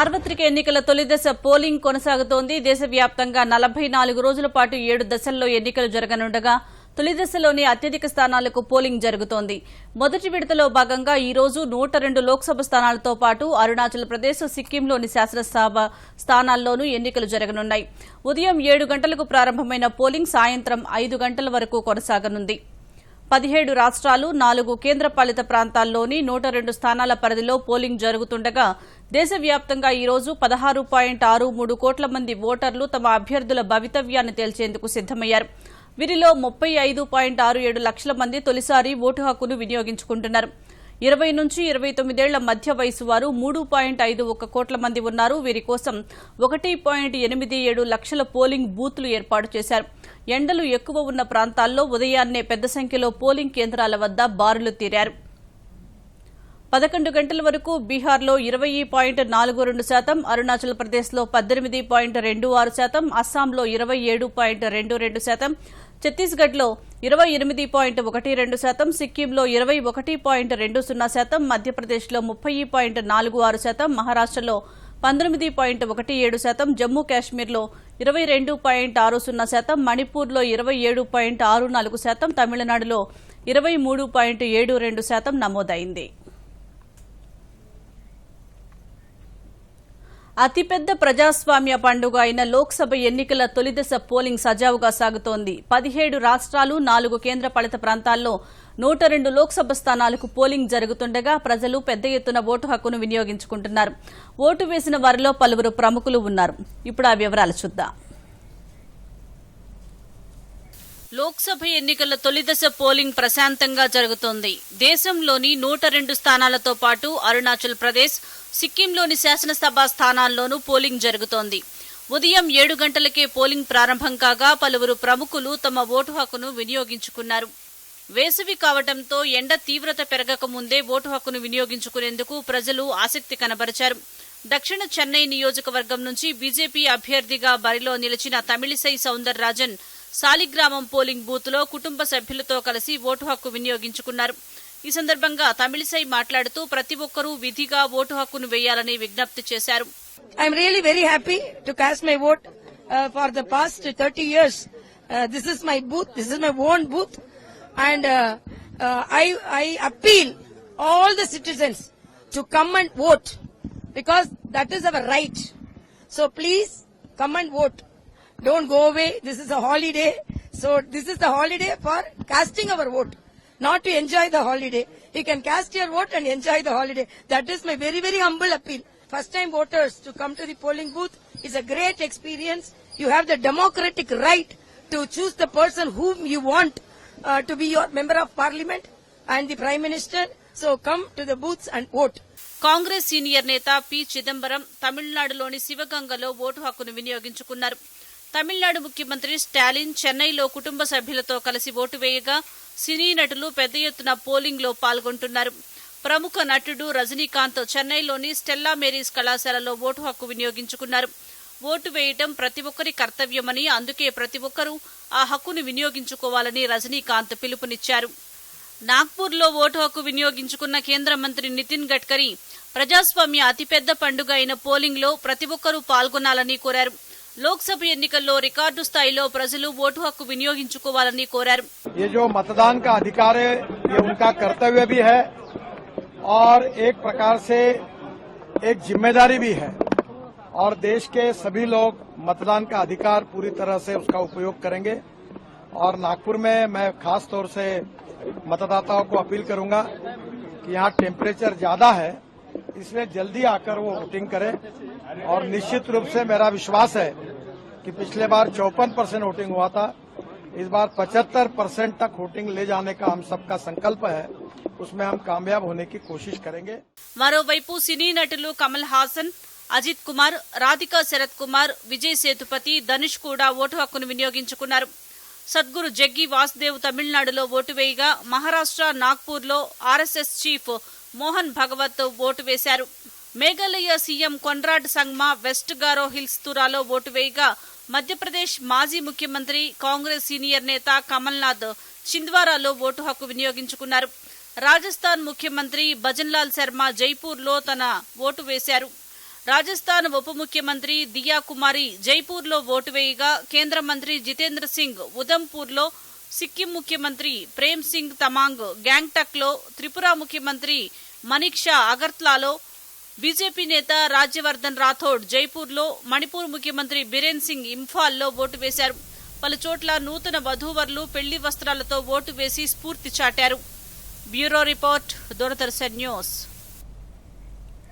సార్వత్రిక ఎన్నికల తొలిదశ పోలింగ్ కొనసాగుతోంది. దేశవ్యాప్తంగా నలభై నాలుగు రోజుల పాటు ఏడు దశల్లో ఎన్నికలు జరగనుండగా తొలిదశలోనే అత్యధిక స్థానాలకు పోలింగ్ జరుగుతోంది. మొదటి విడతలో భాగంగా ఈ రోజు నూట రెండు లోక్సభ స్థానాలతో పాటు అరుణాచల్ ప్రదేశ్ సిక్కింలోని శాసనసభ స్థానాల్లోనూ ఎన్నికలు జరగనున్నాయి. ఉదయం ఏడు గంటలకు ప్రారంభమైన పోలింగ్ సాయంత్రం ఐదు గంటల వరకు కొనసాగనుంది. పదిహేడు రాష్ట్రాలు నాలుగు కేంద్రపాలిత ప్రాంతాల్లోని నూట రెండు స్థానాల పరిధిలో పోలింగ్ జరుగుతుండగా దేశవ్యాప్తంగా ఈరోజు పదహారు పాయింట్ ఆరు మూడు కోట్ల మంది ఓటర్లు తమ అభ్యర్థుల భవితవ్యాన్ని తేల్చేందుకు సిద్దమయ్యారు వీరిలో ముప్పై ఐదు పాయింట్ ఆరు ఏడు లక్షల మంది తొలిసారి ఓటు హక్కును వినియోగించుకుంటున్నారు. ఇరవై నుంచి ఇరవై తొమ్మిదేళ్ళ మధ్య వయసు వారు మూడు పాయింట్ ఐదు ఒక కోట్ల మంది ఉన్నారు. వీరి కోసం ఒకటి పాయింట్ ఎనిమిది ఏడు లక్షల పోలింగ్ బూత్లు ఏర్పాటు చేశారు. ఎండలు ఎక్కువ ఉన్న ప్రాంతాల్లో ఉదయాన్నే పెద్ద సంఖ్యలో పోలింగ్ కేంద్రాల వద్ద బారులు తీరారు. పదకొండు గంటల వరకు బీహార్లో ఇరవై పాయింట్ నాలుగు రెండు శాతం అరుణాచల్ ప్రదేశ్లో పద్దెనిమిది పాయింట్ రెండు ఆరు శాతం అస్సాంలో ఇరవై ఏడు పాయింట్ రెండు రెండు శాతం ఛత్తీస్గఢ్లో ఇరవై ఎనిమిది పాయింట్ ఒకటి రెండు శాతం సిక్కింలో ఇరవై ఒకటి పాయింట్ రెండు సున్నా శాతం మధ్యప్రదేశ్లో ముప్పై పాయింట్ నాలుగు ఆరు శాతం మహారాష్టలో పంతొమ్మిది పాయింట్ ఒకటి ఏడు శాతం జమ్మూ కాశ్మీర్లో ఇరవై రెండు పాయింట్ ఆరు సున్నా శాతం మణిపూర్లో ఇరవై ఏడు పాయింట్ ఆరు నాలుగు శాతం తమిళనాడులో ఇరవై మూడు పాయింట్ ఏడు రెండు శాతం నమోదైంది. అతిపెద్ద ప్రజాస్వామ్య పండుగ అయిన లోక్సభ ఎన్నికల తొలిదశ పోలింగ్ సజావుగా సాగుతోంది. పదిహేడు రాష్ట్రాలు నాలుగు కేంద్రపాలిత ప్రాంతాల్లో నూట రెండు లోక్సభ స్థానాలకు పోలింగ్ జరుగుతుండగా ప్రజలు పెద్ద ఎత్తున ఓటు హక్కును వినియోగించుకుంటున్నారు. ఓటు వేసిన వారిలో పలువురు ప్రముఖులు ఉన్నారు. ఇప్పుడు ఆ వివరాలు చూద్దాం. లోక్సభ ఎన్నికల తొలిదశ పోలింగ్ ప్రశాంతంగా జరుగుతోంది. దేశంలోని నూట రెండు స్థానాలతో పాటు అరుణాచల్ ప్రదేశ్ సిక్కింలోని శాసనసభ స్థానాల్లోనూ పోలింగ్ జరుగుతోంది. ఉదయం ఏడు గంటలకే పోలింగ్ ప్రారంభం కాగా పలువురు ప్రముఖులు తమ ఓటు హక్కును వినియోగించుకున్నారు. వేసవి కావడంతో ఎండ తీవ్రత పెరగక ముందే ఓటు హక్కును వినియోగించుకునేందుకు ప్రజలు ఆసక్తి కనబరిచారు. దక్షిణ చెన్నై నియోజకవర్గం నుంచి బీజేపీ అభ్యర్థిగా బరిలో నిలిచిన తమిళిసై సౌందర్ రాజన్ సాలిగ్రామం పోలింగ్ బూత్లో కుటుంబ సభ్యులతో కలిసి ఓటు హక్కు వినియోగించుకున్నారు. ఈ సందర్భంగా తమిళిసై మాట్లాడుతూ ప్రతి ఒక్కరూ విధిగా ఓటు హక్కును వేయాలని విజ్ఞప్తి చేశారు. All the citizens to come and vote because that is our right. So please come and vote. Don't go away. This is a holiday. So this is the holiday for casting our vote, not to enjoy the holiday. You can cast your vote and enjoy the holiday. That is my very, very humble appeal. First time voters to come to the polling booth is a great experience. You have the democratic right to choose the person whom you want uh, to be your member of parliament and the prime minister. So come to the booths and vote. Congress senior నేత P Chidambaram తమిళనాడులోని శివగంగలో vote హక్కును వినియోగించుకున్నారు తమిళనాడు ముఖ్యమంత్రి స్టాలిన్ చెన్నైలో కుటుంబ సభ్యులతో కలిసి ఓటు వేయగా సినీ నటులు పెద్ద ఎత్తున పోలింగ్లో పాల్గొంటున్నారు. ప్రముఖ నటుడు రజనీకాంత్ చెన్నైలోని స్టెల్లా మేరీస్ కళాశాలలో ఓటు హక్కు వినియోగించుకున్నారు. ఓటు వేయటం ప్రతి ఒక్కరి కర్తవ్యమని అందుకే ప్రతి ఒక్కరూ ఆ హక్కును వినియోగించుకోవాలని రజనీకాంత్ పిలుపునిచ్చారు. నాగ్పూర్లో ఓటు హక్కు వినియోగించుకున్న కేంద్ర మంత్రి నితిన్ గడ్కరీ ప్రజాస్వామ్య అతిపెద్ద పండుగ అయిన పోలింగ్లో ప్రతి ఒక్కరూ పాల్గొనాలని కోరారు. లోక్సభ ఎన్నికల్లో రికార్డు స్థాయిలో ప్రజలు ఓటు హక్కు వినియోగించుకోవాలని కోరారు ये जो मतदान का अधिकार है ये उनका कर्तव्य भी है और एक प्रकार से एक जिम्मेदारी भी है और देश के सभी लोग मतदान का अधिकार पूरी तरह से उसका उपयोग करेंगे और नागपुर में मैं खास तौर से मतदाताओं को अपील करूंगा कि यहाँ टेम्परेचर ज्यादा है इसलिए जल्दी आकर वो वोटिंग करें और निश्चित रूप से मेरा विश्वास है कि पिछले बार चौपन परसेंट वोटिंग हुआ था इस बार 75 परसेंट तक वोटिंग ले जाने का हम सबका संकल्प है उसमें हम कामयाब होने की कोशिश करेंगे మరోవైపు సినీ నటులు కమల్ హాసన్ అజిత్ కుమార్ రాధికా శరత్ కుమార్ విజయ్ సేతుపతి ధనుష్ కూడా ఓటు హక్కును వినియోగించుకున్నారు సద్గురు జగ్గి వాసుదేవ్ తమిళనాడులో ఓటు వేయగా Maharashtra నాగ్పూర్లో RSS chief Mohan Bhagwat vote వేశారు Meghalaya CM Conrad Sangma west Garo hills తురాలో vote వేయగా మధ్యప్రదేశ్ మాజీ ముఖ్యమంత్రి కాంగ్రెస్ సీనియర్ నేత కమల్నాథ్ చింద్వారాలో ఓటు హక్కు వినియోగించుకున్నారు. రాజస్థాన్ ముఖ్యమంత్రి భజన్లాల్ శర్మ జైపూర్లో తన ఓటు వేశారు. రాజస్థాన్ ఉప ముఖ్యమంత్రి దియా కుమారి జైపూర్లో ఓటు వేయగా కేంద్ర మంత్రి జితేంద్ర సింగ్ ఉదంపూర్లో సిక్కిం ముఖ్యమంత్రి ప్రేమ్ సింగ్ తమాంగ్ గ్యాంగ్టక్లో త్రిపుర ముఖ్యమంత్రి మనీక్షా అగర్త్లాలో బీజేపీ నేత రాజ్యవర్ధన్ రాథోడ్ జైపూర్లో మణిపూర్ ముఖ్యమంత్రి బిరేన్ సింగ్ ఇంఫాల్లో ఓటు వేశారు. పలు చోట్ల నూతన వధూవరులు పెళ్ళి వస్త్రాలతో ఓటు వేసి స్ఫూర్తి చాటారు. Bureau report Doordarshan news.